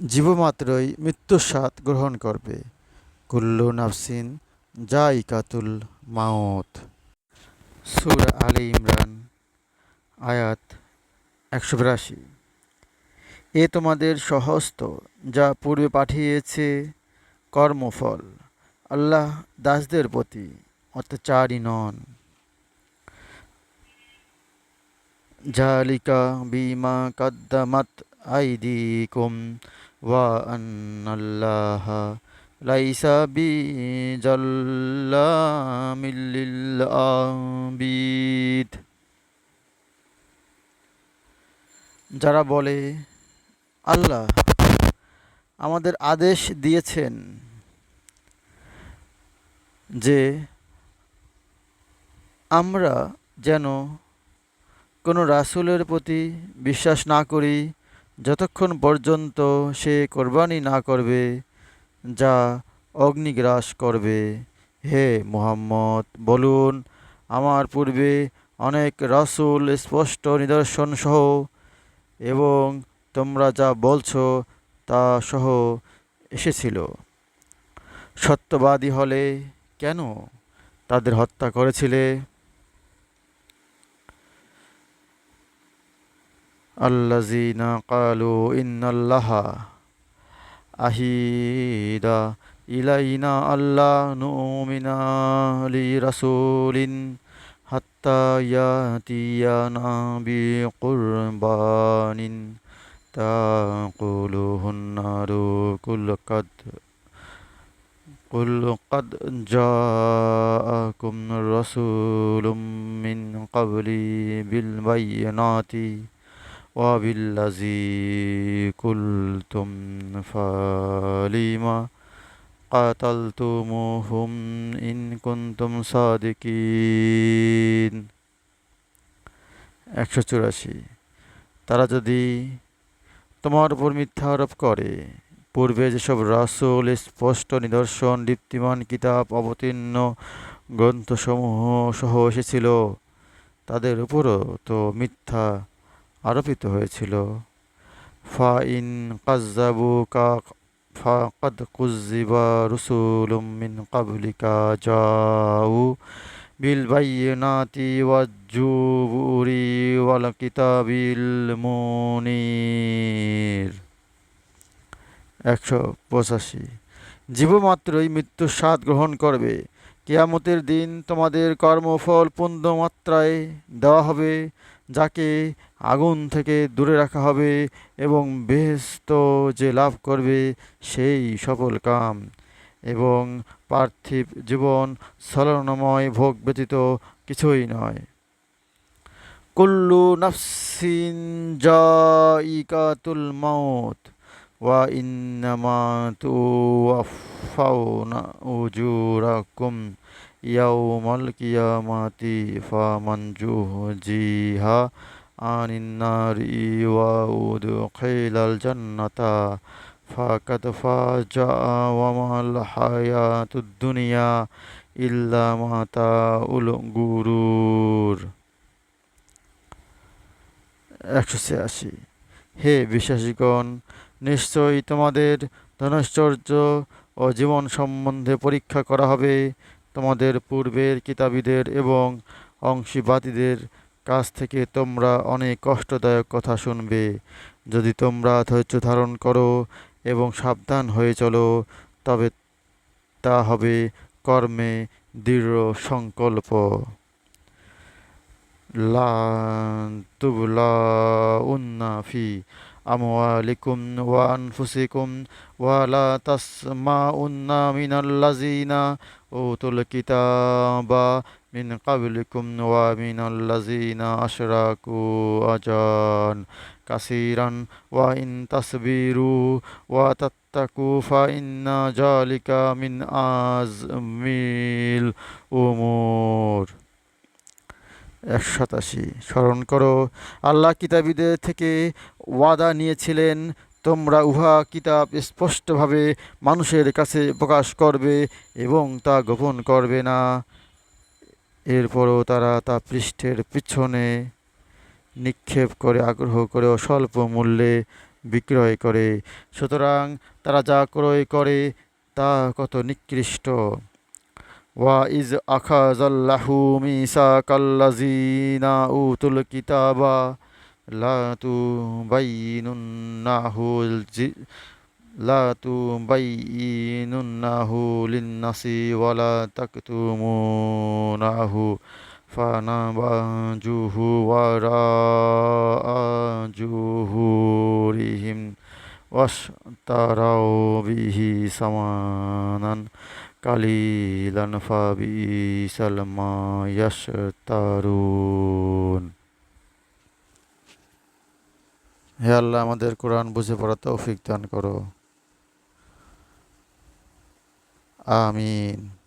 জীবমাত্রই মৃত্যুর স্বাদ গ্রহণ করবে। কুল্লু নাফসিন, জাইকাতুল মাওত সুর আলী ইমরান, আয়াত একশো বিরাশি। এ তোমাদের সহস্ত যা পূর্বে পাঠিয়েছে কর্মফল, আল্লাহ দাসদের প্রতি অত্যাচারী নন। ঝালিকা বিমা কদ্দামাত আইদিকুম ওয়া আন্নাল্লাহ লাইসা বিজাল্লামিল লিল আবিদ যারা বলে, আল্লাহ আমাদের আদেশ দিয়েছেন যে আমরা যেন কোনো রাসূলের প্রতি বিশ্বাস না করি, যতক্ষণ পর্যন্ত সে কোরবানি না করবে, যা অগ্নিগ্রাস করবে। হে মুহাম্মদ, বলুন, আমার পূর্বে অনেক রাসূল স্পষ্ট নিদর্শন সহ এবং তোমরা যা বলছো তা সহ এসেছিল। সত্যবাদী হলে কেন তাদের হত্যা করেছিলে? الذين قالوا إن الله أهيد إلينا ألا نؤمن لرسول حتى يأتينا بقربان تأكله النار كل قد قل قد جاءكم رسول من قبلي بالبينات وبالذي قلتم فلما قاتلتموهم إن كنتم صادقين একশো চুরাশি তারা যদি তোমার উপর মিথ্যা আরোপ করে পূর্বে যেসব রাসূল স্পষ্ট নিদর্শন দীপ্তিমান কিতাব অবতীর্ণ গ্রন্থসমূহ সহ এসেছিল তাদের উপরও তো মিথ্যা আরোপিত হয়েছিল। ফা ইন কাজ্জাবু কা ফা কাদ কুজ্জিবা রুসুলুম মিন কাবলিকা জাউ বিল বাইয়িনাতি ওয়াজ-জুবুরি ওয়াল কিতাবিল মুনির। একশো পঁচাশি। জীবমাত্রই মৃত্যুর স্বাদ গ্রহণ করবে। কেয়ামতের দিন তোমাদের কর্মফল পূর্ণমাত্রায় দেওয়া হবে। যাকে আগুন থেকে দূরে রাখা হবে এবং বেহস্ত যে লাভ করবে সেই সফল কাম। এবং পার্থিব জীবন সলনময় ভোগ ব্যতীত কিছুই নয়। কুল্লু নাফসিন জাইকাতুল মাউত। ওয়া ইন্নামা তুওয়াফাউনা উজুরাকুম ইয়াউমাল কিয়ামাতি ফামান জুহজিহা আনিন নারি ওয়া উদখিলাল জান্নাতা ফাকাদ ফাজা ওয়া মাল হায়াতুদ দুনিয়া ইল্লা মাতাউল গুরুর। একশো ছিয়াশি। হে বিশ্বাসীগণ নিশ্চয়ই তোমাদের ধনশ্চর্য ও জীবন সম্বন্ধে পরীক্ষা করা হবে। তোমাদের পূর্বের কিতাবীদের এবং অংশীবাদীদের কাছ থেকে তোমরা অনেক কষ্টদায়ক কথা শুনবে। যদি তোমরা ধৈর্য ধারণ করো এবং সাবধান হয়ে চলো, তবে তা হবে কর্মে দৃঢ় সংকল্প। লা তুবলা উন্না ফি আমওয়ালিকুম ওয়া আনফুসিকুম ওয়া লা তাসমাউন্না মিনাল্লাযিনা উতুল কিতাবা মিন কাবলিকুম ওয়া মিনাল্লাযিনা আশরাকু আজান কাসীরান ওয়া ইন তাসবিরু ওয়া তাত্তাকু ফা ইন্না যালিকা মিন আজমিল উমুর একশো সাতাশি স্মরণ করো, আল্লাহ কিতাবীদের থেকে ওয়াদা নিয়েছিলেন, তোমরা উহা কিতাব স্পষ্টভাবে মানুষের কাছে প্রকাশ করবে এবং তা গোপন করবে না। এরপরও তারা তা পৃষ্ঠের পিছনে নিক্ষেপ করে, আগ্রহ করে স্বল্প মূল্যে বিক্রয় করে। সুতরাং তারা যা ক্রয় করে, তা কত নিকৃষ্ট। ওয়া ইজ আখাযাল্লাহু মিসাকাল্লাযিনা উতুল কিতাবা। লা তুবাইয়িনুন্নাহু জি- লা তুবাইয়িনুন্নাহু লিন-নাসি ওয়া লা তাকতুমুনাহু ফানাবাজুহু ওয়ারাআ জুহুরিহিম ওয়াশতারাউ বিহি সামানান কালিলান ফাবিসাল হে আল্লাহ আমাদের কোরআন বুঝে পড়া তৌফিক দান করো। আমিন।